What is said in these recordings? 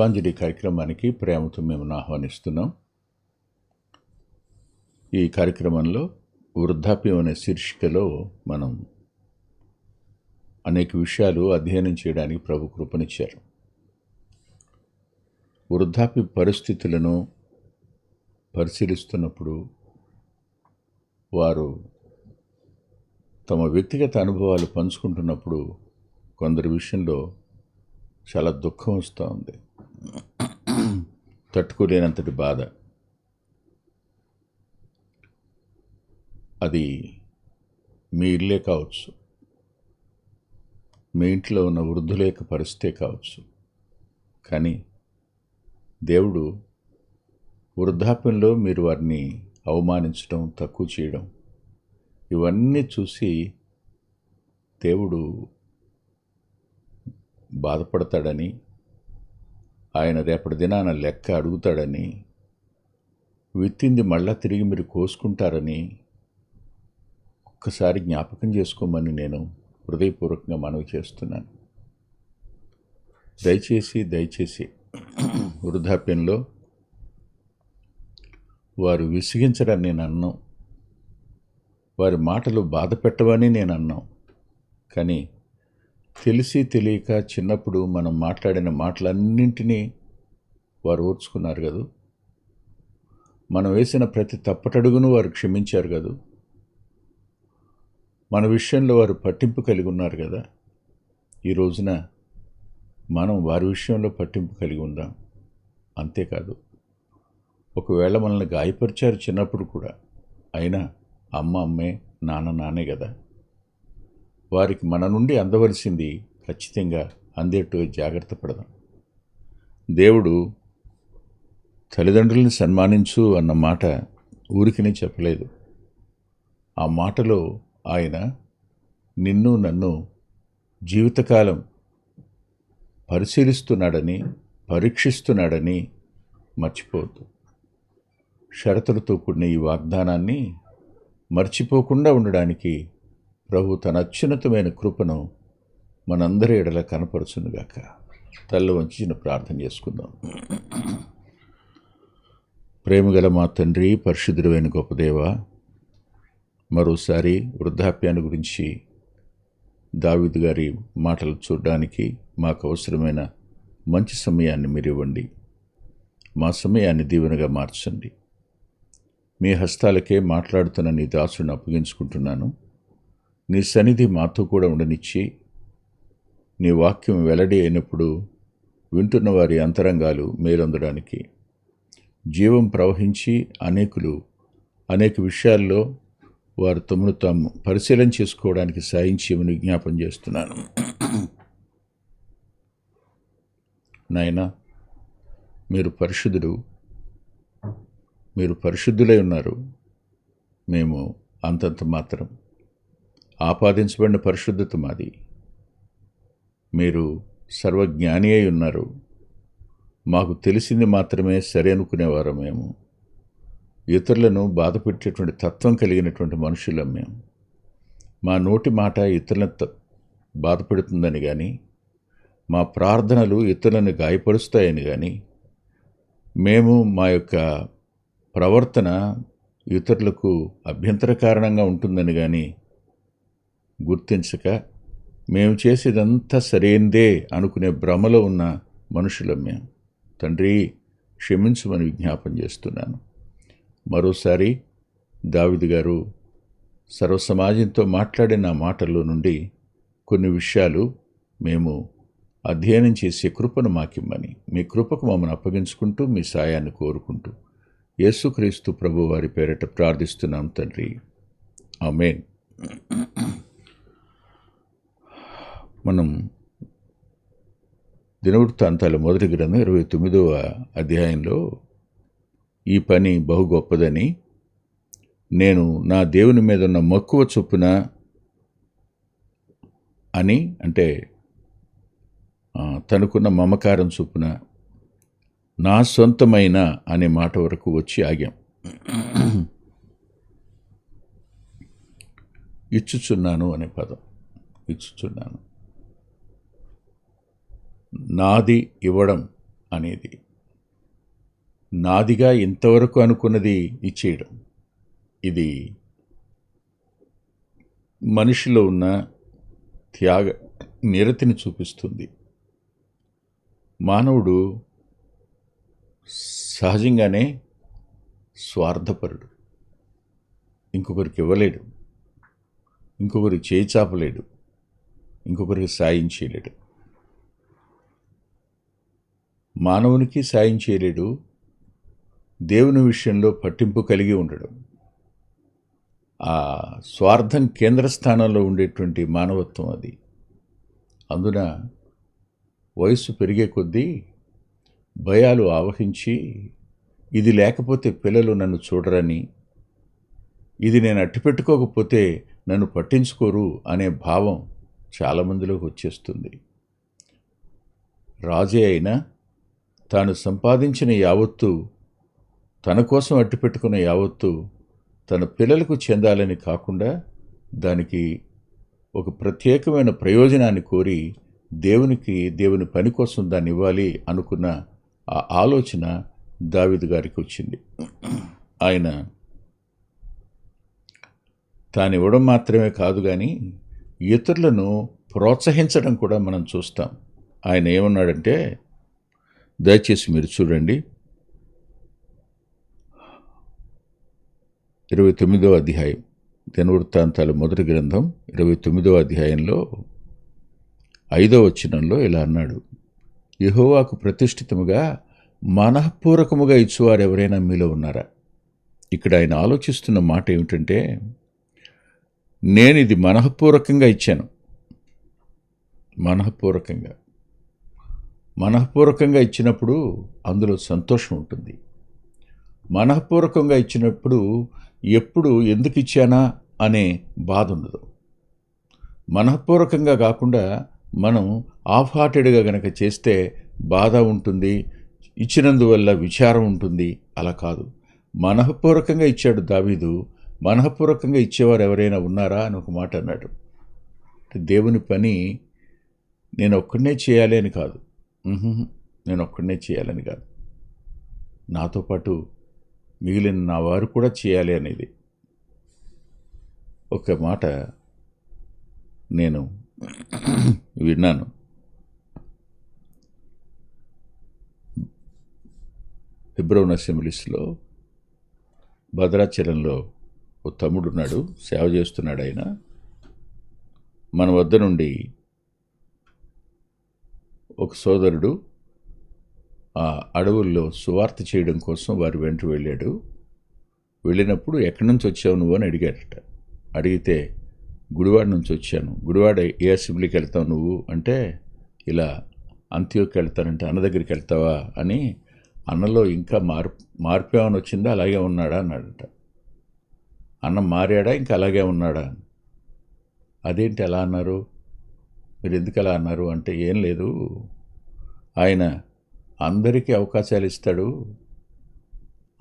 పుష్పాంజలి కార్యక్రమానికి ప్రేమతో మేము ఆహ్వానిస్తున్నాం. ఈ కార్యక్రమంలో వృద్ధాప్యం అనే శీర్షికలో మనం అనేక విషయాలు అధ్యయనం చేయడానికి ప్రభు కృపనిచ్చారు. వృద్ధాప్య పరిస్థితులను పరిశీలిస్తున్నప్పుడు వారు తమ వ్యక్తిగత అనుభవాలు పంచుకుంటున్నప్పుడు కొందరి విషయంలో చాలా దుఃఖం వస్తూ ఉంది. తట్టుకోలేనంతటి బాధ. అది మీ ఇల్లే కావచ్చు. మీ ఇంట్లో ఉన్న వృద్ధులేక పరిస్థితే కావచ్చు. కానీ దేవుడు వృద్ధాప్యంలో మీరు వారిని అవమానించడం తక్కువ చేయడం ఇవన్నీ చూసి దేవుడు బాధపడతాడని ఆయన రేపటి దినాన లెక్క అడుగుతాడని విత్తింది మళ్ళా తిరిగి మీరు కోసుకుంటారని ఒక్కసారి జ్ఞాపకం చేసుకోమని నేను హృదయపూర్వకంగా మనవి చేస్తున్నాను. దయచేసి దయచేసి వృద్ధాప్యంలో వారు విసిగించడని నేను అన్నాం. వారి మాటలు బాధ పెట్టవని నేను అన్నాం. కానీ తెలిసి తెలియక చిన్నప్పుడు మనం మాట్లాడిన మాటలన్నింటినీ వారు ఓర్చుకున్నారు కదూ? మనం వేసిన ప్రతి తప్పటడుగును వారు క్షమించారు కదూ? మన విషయంలో వారు పట్టింపు కలిగి ఉన్నారు కదా? ఈ రోజున మనం వారి విషయంలో పట్టింపు కలిగి ఉందాం. అంతేకాదు ఒకవేళ మనల్ని గాయపరిచారు చిన్నప్పుడు కూడా అయినా అమ్మ అమ్మే నాన్న నానే కదా? వారికి మన నుండి అందవలసింది ఖచ్చితంగా అందేట్టు జాగ్రత్త పడదాం. దేవుడు తల్లిదండ్రులను సన్మానించు అన్న మాట ఊరికినే చెప్పలేదు. ఆ మాటలో ఆయన నిన్ను నన్ను జీవితకాలం పరిశీలిస్తున్నాడని పరీక్షిస్తున్నాడని మర్చిపోవద్దు. షరతులతో కూడిన ఈ వాగ్దానాన్ని మర్చిపోకుండా ఉండడానికి ప్రభు తన అత్యున్నతమైన కృపను మనందరి ఎడల కనపరచునుగాక. తల్లి వంచిన ప్రార్థన చేసుకుందాం. ప్రేమగల మా తండ్రి పరిశుద్ధుడైన గొప్పదేవ మరోసారి వృద్ధాప్యాన్ని గురించి దావిద్ గారి మాటలు చూడడానికి మాకు అవసరమైన మంచి సమయాన్ని మీరు ఇవ్వండి మా సమయాన్ని దీవెనగా మార్చండి. మీ హస్తాలకే మాట్లాడుతున్న నీ దాసుని అప్పగించుకుంటున్నాను. నీ సన్నిధి మాతో కూడా ఉండనిచ్చి నీ వాక్యం వెల్లడి అయినప్పుడు వింటున్న వారి అంతరంగాలు మేలొందడానికి జీవం ప్రవహించి అనేకులు అనేక విషయాల్లో వారు తమను తాము పరిశీలన చేసుకోవడానికి సాయం చేయమని విజ్ఞాపం చేస్తున్నాను. నాయన మీరు పరిశుద్ధుడు మీరు పరిశుద్ధులై ఉన్నారు. మేము అంతంత మాత్రం. ఆపాదించబడిన పరిశుద్ధత మాది. మీరు సర్వజ్ఞాని అయి ఉన్నారు. మాకు తెలిసింది మాత్రమే సరి అనుకునేవారు మేము. ఇతరులను బాధ పెట్టేటువంటి తత్వం కలిగినటువంటి మనుషులం మేము. మా నోటి మాట ఇతరులను బాధపెడుతుందని కానీ మా ప్రార్థనలు ఇతరులను గాయపరుస్తాయని కానీ మేము మా యొక్క ప్రవర్తన ఇతరులకు అభ్యంతర కారణంగా ఉంటుందని కానీ గుర్తించక మేము చేసేదంతా సరైందే అనుకునే భ్రమలో ఉన్న మనుషులం మేము. తండ్రి క్షమించమని విజ్ఞాపం చేస్తున్నాను. మరోసారి దావిద్ గారు సర్వ సమాజంతో మాట్లాడిన మాటల్లో నుండి కొన్ని విషయాలు మేము అధ్యయనం చేసే కృపను మాకిమ్మని మీ కృపకు మమ్మల్ని అప్పగించుకుంటూ మీ సాయాన్ని కోరుకుంటూ యేసుక్రీస్తు ప్రభు వారి పేరట ప్రార్థిస్తున్నాం తండ్రి. ఆమెన్. మనం దినవృత్తాంతాల మొదటి గ్రంథం ఇరవై తొమ్మిదవ అధ్యాయంలో ఈ పని బహు గొప్పదని నేను నా దేవుని మీద ఉన్న మక్కువ చొప్పున అని అంటే తనకున్న మమకారం చొప్పున నా సొంతమైన అనే మాట వరకు వచ్చి ఆగాం. ఇచ్చుచున్నాను అనే పదం. ఇచ్చుచున్నాను. నాది ఇవ్వడం అనేది. నాదిగా ఇంతవరకు అనుకున్నది ఇచ్చేయడం. ఇది మనిషిలో ఉన్న త్యాగ నిరతిని చూపిస్తుంది. మానవుడు సహజంగానే స్వార్థపరుడు. ఇంకొకరికి ఇవ్వలేడు. ఇంకొకరికి చేయి చాపలేడు. ఇంకొకరికి సాయం చేయలేడు. మానవునికి సాయం చేయలేడు దేవుని విషయంలో పట్టింపు కలిగి ఉండడం. ఆ స్వార్థం కేంద్ర స్థానంలో ఉండేటువంటి మానవత్వం అది. అందున వయస్సు పెరిగే కొద్దీ భయాలు ఆవహించి ఇది లేకపోతే పిల్లలు నన్ను చూడరని ఇది నేను అట్టిపెట్టుకోకపోతే నన్ను పట్టించుకోరు అనే భావం చాలామందిలోకి వచ్చేస్తుంది. రాజే అయినా తాను సంపాదించిన యావత్తు తన కోసం అట్టిపెట్టుకున్న యావత్తు తన పిల్లలకు చెందాలని కాకుండా దానికి ఒక ప్రత్యేకమైన ప్రయోజనాన్ని కోరి దేవునికి దేవుని పని కోసం దాన్ని ఇవ్వాలి అనుకున్న ఆ ఆలోచన దావిదు గారికి వచ్చింది. ఆయన తాను ఇవ్వడం మాత్రమే కాదు కానీ ఇతరులను ప్రోత్సహించడం కూడా మనం చూస్తాం. ఆయన ఏమన్నాడంటే దయచేసి మీరు చూడండి. ఇరవై తొమ్మిదవ అధ్యాయం దినవృత్తాంతాల మొదటి గ్రంథం ఇరవై తొమ్మిదవ అధ్యాయంలో ఐదవ వచనంలో ఇలా అన్నాడు. యహోవాకు ప్రతిష్ఠితముగా మనఃపూర్వకముగా ఇచ్చువారు ఎవరైనా మీలో ఉన్నారా? ఇక్కడ ఆయన ఆలోచిస్తున్న మాట ఏమిటంటే నేను ఇది మనఃపూర్వకంగా ఇచ్చాను. మనఃపూర్వకంగా మనఃపూర్వకంగా ఇచ్చినప్పుడు అందులో సంతోషం ఉంటుంది. మనఃపూర్వకంగా ఇచ్చినప్పుడు ఎప్పుడు ఎందుకు ఇచ్చానా అనే బాధ ఉండదు. మనఃపూర్వకంగా కాకుండా మనం ఆఫ్ హార్టెడ్గా గనక చేస్తే బాధ ఉంటుంది ఇచ్చినందువల్ల విచారం ఉంటుంది అలా కాదు. మనఃపూర్వకంగా ఇచ్చాడు దావీదు మనఃపూర్వకంగా ఇచ్చేవారు ఎవరైనా ఉన్నారా అని ఒక మాట అన్నాడు. దేవుని పని నేను ఒక్కడనే చేయాలి అని కాదు. నేను ఒక్కడనే చేయాలని కాదు. నాతో పాటు మిగిలిన నా వారు కూడా చేయాలి అనేది. ఒక మాట నేను విన్నాను. ఫిబ్రవరి అసెంబ్లీస్లో భద్రాచలంలో ఓ తమ్ముడు ఉన్నాడు సేవ చేస్తున్నాడు ఆయన మన వద్ద నుండి ఒక సోదరుడు ఆ అడవుల్లో సువార్త చేయడం కోసం వారి వెంట వెళ్ళాడు. వెళ్ళినప్పుడు ఎక్కడి నుంచి వచ్చావు నువ్వు? అని అడిగాడట అడిగితే గుడివాడ నుంచి వచ్చాను. గుడివాడ ఏ అసెంబ్లీకి వెళ్తావు నువ్వు? అంటే ఇలా అంత్యోకి వెళ్తానంటే అన్న దగ్గరికి వెళ్తావా? అని అన్నలో ఇంకా మార్పు మార్పేమని వచ్చిందా? అలాగే ఉన్నాడా? అన్నాడట. అన్న మారాడా? ఇంకా అలాగే ఉన్నాడా? అదేంటి ఎలా అన్నారు? మీరు ఎందుకు అలా అన్నారు అంటే ఏం లేదు. ఆయన అందరికీ అవకాశాలు ఇస్తాడు.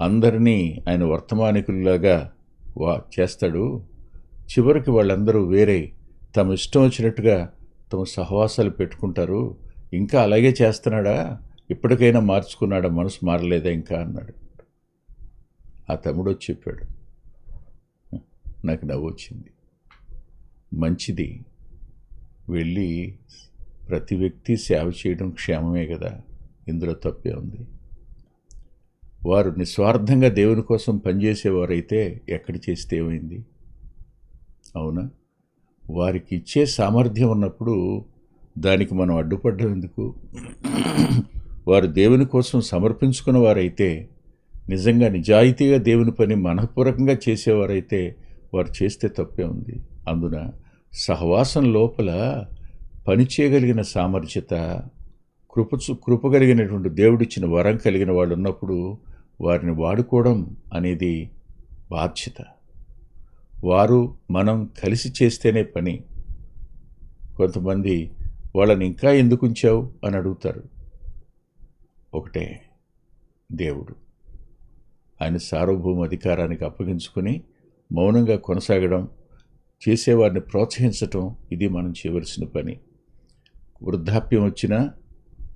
అందరినీ ఆయన వర్తమానికుల్లాగా వా చేస్తాడు. చివరికి వాళ్ళందరూ వేరే తమ ఇష్టం వచ్చినట్టుగా తమ సహవాసాలు పెట్టుకుంటారు. ఇంకా అలాగే చేస్తున్నాడా? ఇప్పటికైనా మార్చుకున్నాడా? మనసు మారలేదా ఇంకా? అన్నాడు. ఆ తమ్ముడు వచ్చి చెప్పాడు. నాకు నవ్వు వచ్చింది మంచిది. వెళ్ళి ప్రతి వ్యక్తి సేవ చేయడం క్షేమమే కదా? ఇందులో తప్పే ఉంది. వారు నిస్వార్థంగా దేవుని కోసం పనిచేసేవారైతే ఎక్కడ చేస్తే ఏమైంది? అవునా? వారికి ఇచ్చే సామర్థ్యం ఉన్నప్పుడు దానికి మనం అడ్డుపడ్డం ఎందుకు? వారు దేవుని కోసం సమర్పించుకున్న వారైతే నిజంగా నిజాయితీగా దేవుని పని మనఃపూర్వకంగా చేసేవారైతే వారు చేస్తే తప్పే ఉంది. అందున సహవాసం లోపల పని చేయగలిగిన సామర్థ్యత కృప కృపగలిగినటువంటి దేవుడిచ్చిన వరం కలిగిన వాళ్ళు ఉన్నప్పుడు వారిని వాడుకోవడం అనేది బాధ్యత. వారు మనం కలిసి చేస్తేనే పని. కొంతమంది వాళ్ళని ఇంకా ఎందుకు ఉంచావు? అని అడుగుతారు. ఒకటే దేవుడు. ఆయన సార్వభౌమ అధికారానికి అప్పగించుకొని మౌనంగా కొనసాగడం చేసేవారిని ప్రోత్సహించటం ఇది మనం చేయవలసిన పని. వృద్ధాప్యం వచ్చినా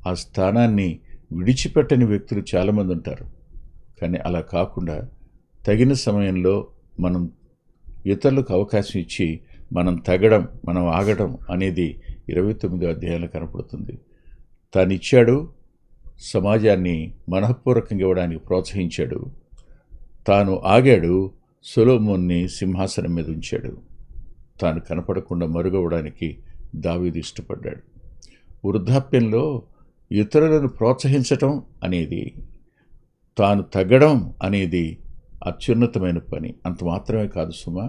ఆ స్థానాన్ని విడిచిపెట్టని వ్యక్తులు చాలామంది ఉంటారు. కానీ అలా కాకుండా తగిన సమయంలో మనం ఇతరులకు అవకాశం ఇచ్చి మనం తగ్గడం మనం ఆగడం అనేది ఇరవై తొమ్మిదో అధ్యాయంలో కనపడుతుంది. తాను ఇచ్చాడు సమాజాన్ని మనఃపూర్వకంగా ఇవ్వడానికి ప్రోత్సహించాడు. తాను ఆగాడు సొలోమోన్ని సింహాసనం మీద ఉంచాడు. తాను కనపడకుండా మరుగవడానికి దావీదు ఇష్టపడ్డాడు. వృద్ధాప్యంలో ఇతరులను ప్రోత్సహించటం అనేది తాను తగ్గడం అనేది అత్యున్నతమైన పని. అంత మాత్రమే కాదు సుమా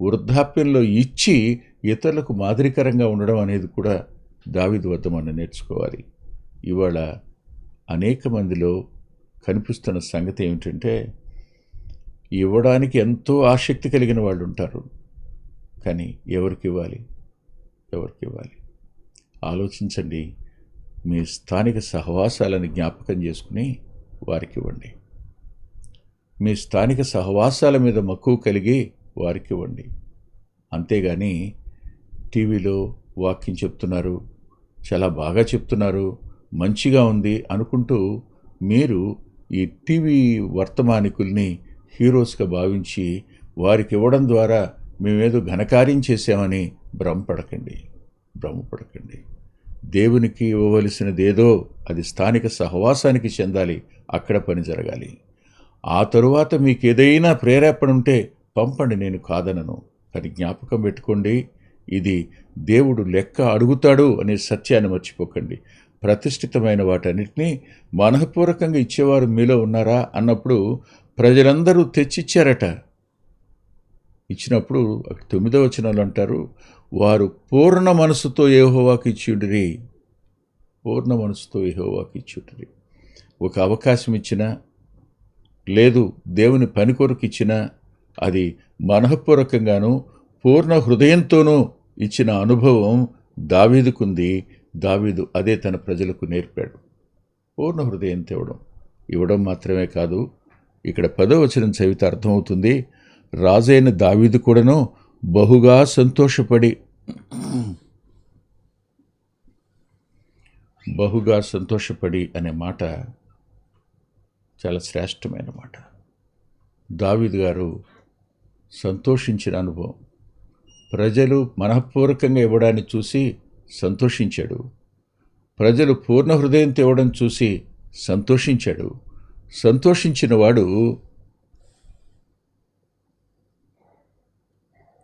వృద్ధాప్యంలో ఇచ్చి ఇతరులకు మాదిరికరంగా ఉండడం అనేది కూడా దావిది వద్ద మనం నేర్చుకోవాలి. ఇవాళ అనేక మందిలో కనిపిస్తున్న సంగతి ఏమిటంటే ఇవ్వడానికి ఎంతో ఆసక్తి కలిగిన వాళ్ళు ఉంటారు కానీ ఎవరికి ఇవ్వాలి? ఎవరికి ఇవ్వాలి? ఆలోచించండి. మీ స్థానిక సహవాసాలను జ్ఞాపకం చేసుకుని వారికి ఇవ్వండి. మీ స్థానిక సహవాసాల మీద మక్కువ కలిగి వారికి ఇవ్వండి. అంతేగాని టీవీలో వాక్యం చెప్తున్నారు చాలా బాగా చెప్తున్నారు మంచిగా ఉంది అనుకుంటూ మీరు ఈ టీవీ వర్తమానికుల్ని హీరోస్గా భావించి వారికి ఇవ్వడం ద్వారా మేమేదో ఘనకార్యం చేశామని భ్రమపడకండి భ్రమపడకండి. దేవునికి ఇవ్వవలసినదేదో అది స్థానిక సహవాసానికి చెందాలి అక్కడ పని జరగాలి. ఆ తరువాత మీకు ఏదైనా ప్రేరేపణ ఉంటే పంపండి నేను కాదనను. అది జ్ఞాపకం పెట్టుకోండి ఇది దేవుడు లెక్క అడుగుతాడు అనే సత్యాన్ని మర్చిపోకండి. ప్రతిష్ఠితమైన వాటన్నిటినీ మనఃపూర్వకంగా ఇచ్చేవారు మీలో ఉన్నారా అన్నప్పుడు ప్రజలందరూ తెచ్చిచ్చారట. ఇచ్చినప్పుడు తొమ్మిదవ వచనాలు అంటారు వారు పూర్ణ మనసుతో ఏహోవాకి ఇచ్చుడిరి పూర్ణ మనసుతో ఏహోవాకి ఇచ్చుడిరి ఒక అవకాశం ఇచ్చినా లేదు దేవుని పని కొరకు ఇచ్చినా అది మనఃపూర్వకంగాను పూర్ణ హృదయంతోనూ ఇచ్చిన అనుభవం దావీదుకుంది. దావీదు అదే తన ప్రజలకు నేర్పాడు. పూర్ణ హృదయం ఇవ్వడం ఇవ్వడం మాత్రమే కాదు ఇక్కడ పదో వచనం చదివితే అర్థమవుతుంది రాజైన దావీదు కూడాను బహుగా సంతోషపడి బహుగా సంతోషపడి అనే మాట చాలా శ్రేష్టమైన మాట. దావీదు గారు సంతోషించిన అనుభవం. ప్రజలు మనఃపూర్వకంగా ఇవ్వడాన్ని చూసి సంతోషించాడు. ప్రజలు పూర్ణ హృదయంతో ఇవ్వడం చూసి సంతోషించాడు. సంతోషించిన వాడు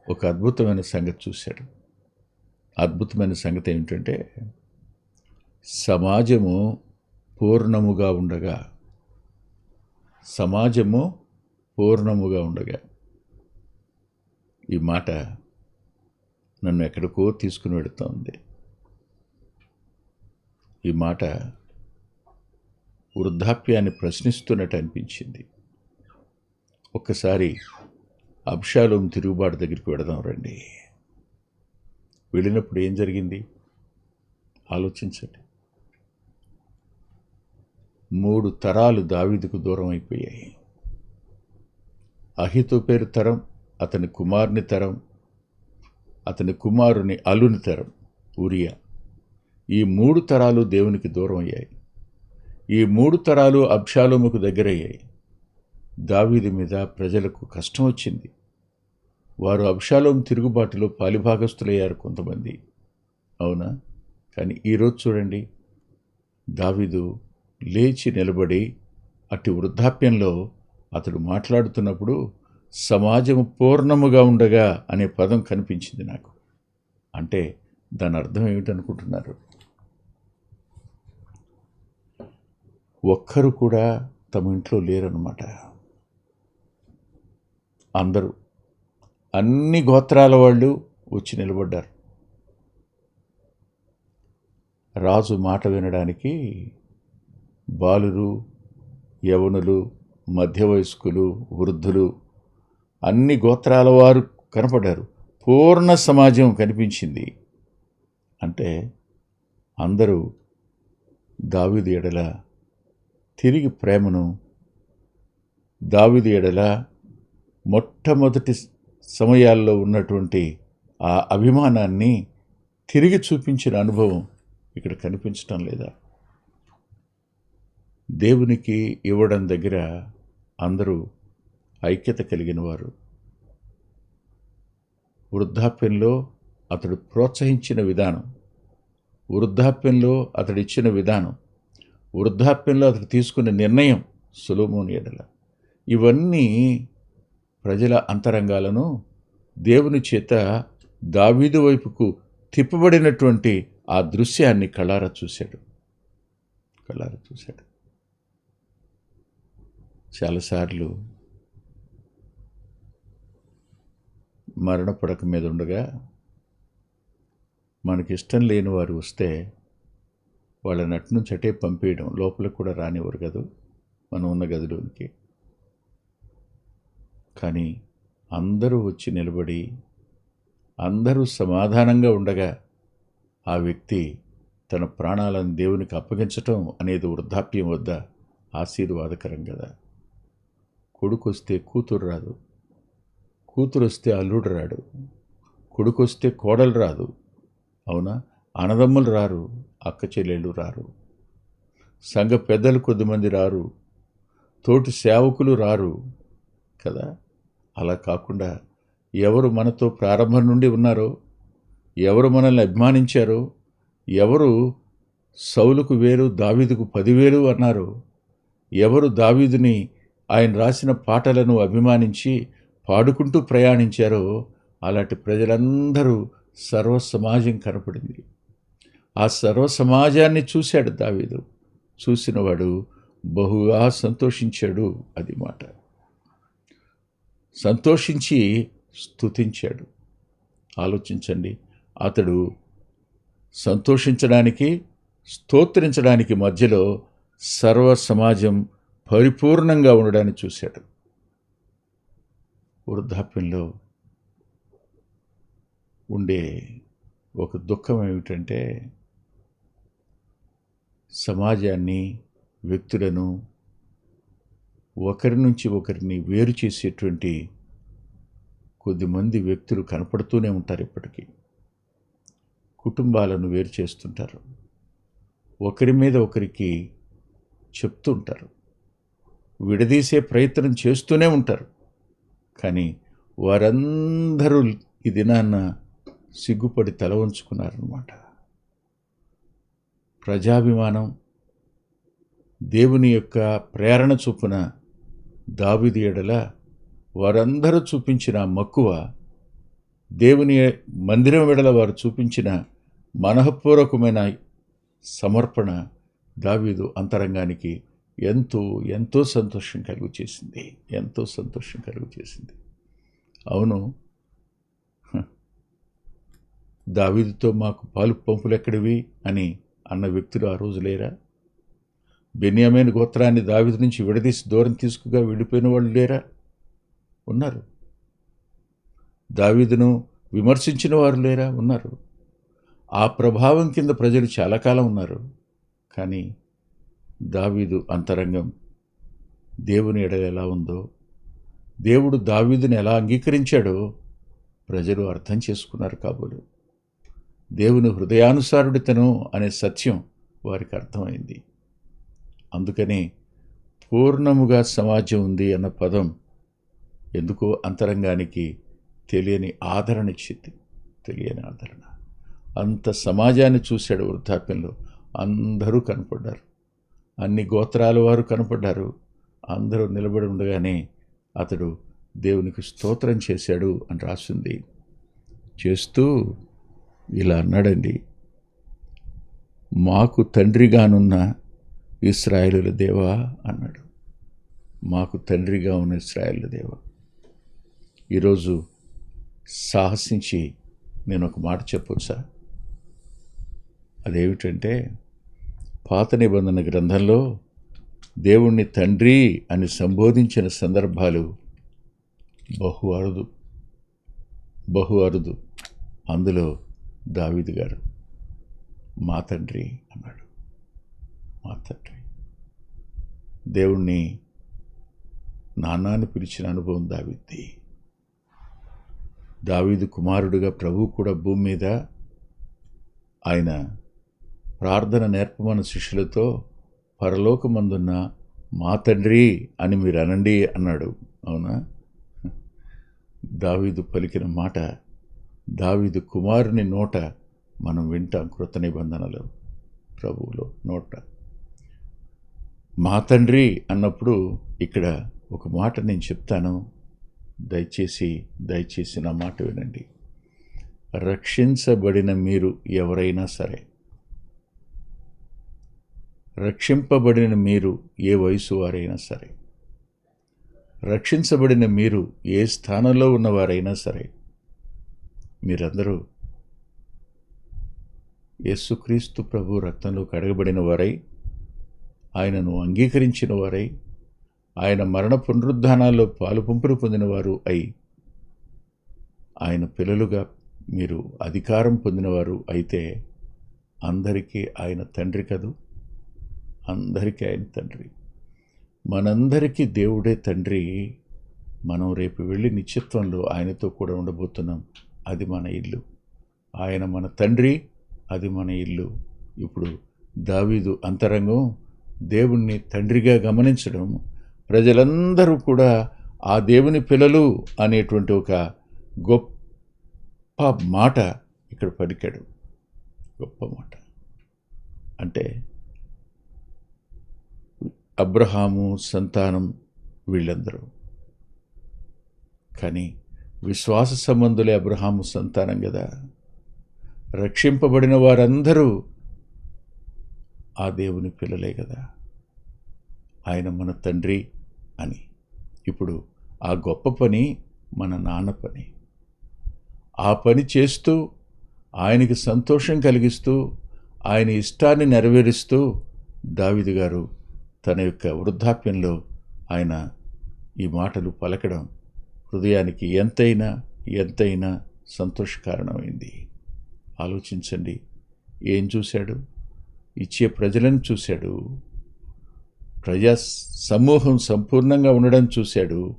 ఒక అద్భుతమైన సంగతి చూశాడు. అద్భుతమైన సంగతి ఏమిటంటే సమాజము పూర్ణముగా ఉండగా సమాజము పూర్ణముగా ఉండగా ఈ మాట నన్ను ఎక్కడికో తీసుకుని వెళుతోంది. ఈ మాట వృద్ధాప్యాన్ని ప్రశ్నిస్తున్నట్టు అనిపించింది. ఒక్కసారి అబ్షాలోం తిరుగుబాటు దగ్గరికి వెడదాం రండి. వెళ్ళినప్పుడు ఏం జరిగింది? ఆలోచించండి. మూడు తరాలు దావీదుకు దూరం అయిపోయాయి. అహితో పేరు తరం అతని కుమారుని తరం అతని కుమారుని అలుని తరం ఉరియా ఈ మూడు తరాలు దేవునికి దూరం అయ్యాయి. ఈ మూడు తరాలు అబ్షాలోముకు దగ్గరయ్యాయి. దావీది మీద ప్రజలకు కష్టం వచ్చింది. వారు అబ్షాలోం తిరుగుబాటులో పాలిభాగస్తులయ్యారు కొంతమంది. అవునా? కానీ ఈరోజు చూడండి. దావిదు లేచి నిలబడి అట్టి వృద్ధాప్యంలో అతడు మాట్లాడుతున్నప్పుడు సమాజం పూర్ణముగా ఉండగా అనే పదం కనిపించింది నాకు. అంటే దాని అర్థం ఏమిటనుకుంటున్నారు? ఒక్కరు కూడా తమ ఇంట్లో లేరన్నమాట. అందరూ అన్ని గోత్రాల వాళ్ళు వచ్చి నిలబడ్డారు. రాజు మాట వినడానికి బాలురు యవనులు మధ్య వయస్కులు వృద్ధులు అన్ని గోత్రాల వారు కనపడ్డారు. పూర్ణ సమాజం కనిపించింది అంటే అందరూ దావిది ఎడల తిరిగి ప్రేమను దావిది ఎడల మొట్టమొదటి సమయాల్లో ఉన్నటువంటి ఆ అభిమానాన్ని తిరిగి చూపించిన అనుభవం ఇక్కడ కనిపించటం లేదా? దేవునికి ఇవ్వడం దగ్గర అందరూ ఐక్యత కలిగిన వారు. వృద్ధాప్యంలో అతడు ప్రోత్సహించిన విధానం. వృద్ధాప్యంలో అతడు ఇచ్చిన విధానం. వృద్ధాప్యంలో అతడు తీసుకున్న నిర్ణయం సులోమోని ఎడల. ఇవన్నీ ప్రజల అంతరంగాలను దేవుని చేత దావీదు వైపుకు తిప్పబడినటువంటి ఆ దృశ్యాన్ని కళ్ళారా చూశాడు. కళ్ళారా చూశాడు. చాలాసార్లు మరణ పడక మీద ఉండగా మనకి ఇష్టం లేని వారు వస్తే వాళ్ళని అటు నుంచి అటే పంపేయడం లోపలికి కూడా రానివ్వరు కదా మనం ఉన్న గదిలోనికి. కానీ అందరూ వచ్చి నిలబడి అందరూ సమాధానంగా ఉండగా ఆ వ్యక్తి తన ప్రాణాలను దేవునికి అప్పగించటం అనేది వృద్ధాప్యం వద్ద ఆశీర్వాదకరం కదా. కొడుకు వస్తే కూతురు రాదు. కూతురు వస్తే అల్లుడు రాడు. కొడుకు వస్తే కోడలు రాదు. అవునా? అన్నదమ్ములు రారు అక్క చెల్లెళ్ళు రారు. సంఘ పెద్దలు కొద్దిమంది రారు. తోటి సేవకులు రారు కదా. అలా కాకుండా ఎవరు మనతో ప్రారంభం నుండి ఉన్నారో ఎవరు మనల్ని అభిమానించారో ఎవరు సౌలుకు వేరు దావీదుకు పదివేలు అన్నారో ఎవరు దావీదుని ఆయన రాసిన పాటలను అభిమానించి పాడుకుంటూ ప్రయాణించారో అలాంటి ప్రజలందరూ సర్వ సమాజం కనపడింది. ఆ సర్వ సమాజాన్ని చూశాడు దావీదు. చూసినవాడు బహుగా సంతోషించాడు అది మాట. సంతోషించి స్తుతించాడు. ఆలోచించండి. అతడు సంతోషించడానికి స్తోత్రించడానికి మధ్యలో సర్వ సమాజం పరిపూర్ణంగా ఉండడాన్ని చూశాడు. వృద్ధాప్యంలో ఉండే ఒక దుఃఖం ఏమిటంటే సమాజాన్ని వ్యక్తులను ఒకరి నుంచి ఒకరిని వేరు చేసేటువంటి కొద్దిమంది వ్యక్తులు కనపడుతూనే ఉంటారు ఇప్పటికీ. కుటుంబాలను వేరు చేస్తుంటారు. ఒకరి మీద ఒకరికి చెప్తుంటారు విడదీసే ప్రయత్నం చేస్తూనే ఉంటారు. కానీ వారందరూ ఈ దినాన్న సిగ్గుపడి తల ఉంచుకున్నారనమాట ప్రజాభిమానం దేవుని యొక్క ప్రేరణ చొప్పున దావిది ఎడల వారందరూ చూపించిన మక్కువ దేవుని మందిరం వెడల వారు చూపించిన మనఃపూర్వకమైన సమర్పణ దావీదు అంతరంగానికి ఎంతో ఎంతో సంతోషం కలుగు చేసింది ఎంతో సంతోషం కలుగు చేసింది అవును దావీదుతో మాకు పాలు పంపులు ఎక్కడివి అని అన్న వ్యక్తులు ఆ రోజు లేరా? బెన్యామైన గోత్రాన్ని దావీదు నుంచి విడదీసి దూరం తీసుకుగా వెళ్ళిపోయిన వాళ్ళు లేరా? ఉన్నారు. దావీదును విమర్శించిన వారు లేరా? ఉన్నారు. ఆ ప్రభావం కింద ప్రజలు చాలా కాలం ఉన్నారు. కానీ దావీదు అంతరంగం దేవుని ఎడల ఎలా ఉందో దేవుడు దావీదుని ఎలా అంగీకరించాడో ప్రజలు అర్థం చేసుకున్నారు కాబోలు. దేవుని హృదయానుసారుడితను అనే సత్యం వారికి అర్థమైంది. అందుకనే పూర్ణముగా సమాజం ఉంది అన్న పదం ఎందుకో అంతరంగానికి తెలియని ఆదరణ ఇచ్చింది తెలియని ఆదరణ. అంత సమాజాన్ని చూశాడు వృద్ధాప్యంలో. అందరూ కనపడ్డారు. అన్ని గోత్రాల వారు కనపడ్డారు. అందరూ నిలబడి ఉండగానే అతడు దేవునికి స్తోత్రం చేశాడు అని రాసింది. చేస్తూ ఇలా అన్నాడండి మాకు తండ్రిగానున్న ఇస్రాయేలుల దేవా అన్నాడు. మాకు తండ్రిగా ఉన్న ఇస్రాయేలుల దేవా. ఈరోజు సాహసించి నేను ఒక మాట చెప్పొచ్చా అదేమిటంటే పాత నిబంధన గ్రంథంలో దేవుణ్ణి తండ్రి అని సంబోధించిన సందర్భాలు బహు అరుదు బహు అరుదు. అందులో దావిద్ గారు మా తండ్రి అన్నాడు. మా దేవుణ్ణి నాన్నాన్ని పిలిచిన అనుభవం దావిద్ది. దావీదు కుమారుడుగా ప్రభువు కూడా భూమి మీద ఆయన ప్రార్థన నేర్పమన్న శిష్యులతో పరలోకమందున్న మా తండ్రి అని మీరు అనండి అన్నాడు. అవునా? దావీదు పలికిన మాట దావీదు కుమారుని నోట మనం వింటాం కృత నిబంధనలు. ప్రభువులో నోట. మా తండ్రి అన్నప్పుడు ఇక్కడ ఒక మాట నేను చెప్తాను. దయచేసి దయచేసి నా మాట వినండి. రక్షించబడిన మీరు ఎవరైనా సరే రక్షింపబడిన మీరు ఏ వయసు వారైనా సరే రక్షించబడిన మీరు ఏ స్థానంలో ఉన్నవారైనా సరే మీరందరూ యేసుక్రీస్తు ప్రభు రక్తంలో కడగబడిన వారై ఆయనను అంగీకరించిన వారై ఆయన మరణ పునరుద్ధానాల్లో పాలు పంపులు పొందినవారు అయి ఆయన పిల్లలుగా మీరు అధికారం పొందినవారు అయితే అందరికీ ఆయన తండ్రి కదూ? అందరికీ ఆయన తండ్రి. మనందరికీ దేవుడే తండ్రి. మనం రేపు వెళ్ళి నిత్యత్వంలో ఆయనతో కూడా ఉండబోతున్నాం. అది మన ఇల్లు. ఆయన మన తండ్రి అది మన ఇల్లు. ఇప్పుడు దావీదు అంతరంగం దేవుణ్ణి తండ్రిగా గమనించడం ప్రజలందరూ కూడా ఆ దేవుని పిల్లలు అనేటువంటి ఒక గొప్ప మాట ఇక్కడ పలికాడు. గొప్ప మాట. అంటే అబ్రహాము సంతానం వీళ్ళందరూ. కానీ విశ్వాస సంబంధులే అబ్రహాము సంతానం కదా. రక్షింపబడిన వారందరూ ఆ దేవుని పిల్లలే కదా. ఆయన మన తండ్రి అని. ఇప్పుడు ఆ గొప్ప పని మన నాన్న పని. ఆ పని చేస్తూ ఆయనకి సంతోషం కలిగిస్తూ ఆయన ఇష్టాన్ని నెరవేరుస్తూ దావిది గారు తన యొక్క వృద్ధాప్యంలో ఆయన ఈ మాటలు పలకడం హృదయానికి ఎంతైనా ఎంతైనా సంతోషకారణమైంది ఆలోచించండి. ఏం చూశాడు? ఇచ్చే ప్రజలను చూశాడు. ప్రజా సమూహం సంపూర్ణంగా ఉండడం చూశాడు.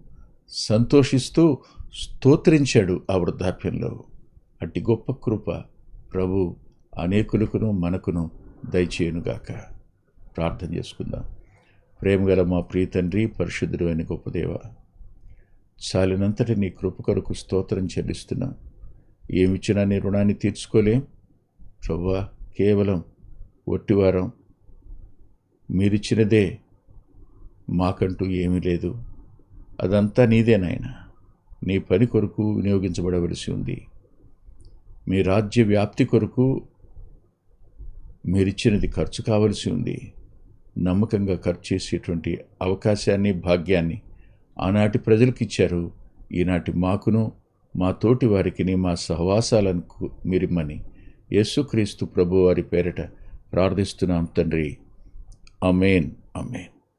సంతోషిస్తూ స్తోత్రించాడు ఆ వృద్ధాప్యంలో. అట్టి గొప్ప కృప ప్రభు అనేకులకును మనకును దయచేయునుగాక. ప్రార్థన చేసుకుందాం. ప్రేమగల మా ప్రియతండ్రి పరిశుద్ధుడు అని గొప్పదేవ చాలినంతటి నీ కృప కొరకు స్తోత్రం చెల్లిస్తున్నా. ఏమిచ్చినా నీ రుణాన్ని తీర్చుకోలేం. ప్రభా కేవలం ఒట్టివారం మీరిచ్చినదే మాకంటూ ఏమీ లేదు. అదంతా నీదే నాయన. నీ పని కొరకు వినియోగించబడవలసి ఉంది. మీ రాజ్య వ్యాప్తి కొరకు మీరిచ్చినది ఖర్చు కావలసి ఉంది. నమ్మకంగా ఖర్చు చేసేటువంటి అవకాశాన్ని భాగ్యాన్ని ఆనాటి ప్రజలకు ఇచ్చారు ఈనాటి మాకును మా తోటి వారికి మా సహవాసాలను మీరిమ్మని యేసుక్రీస్తు ప్రభువారి పేరిట ప్రార్థిస్తున్నాం తండ్రి అమేన్ అమేన్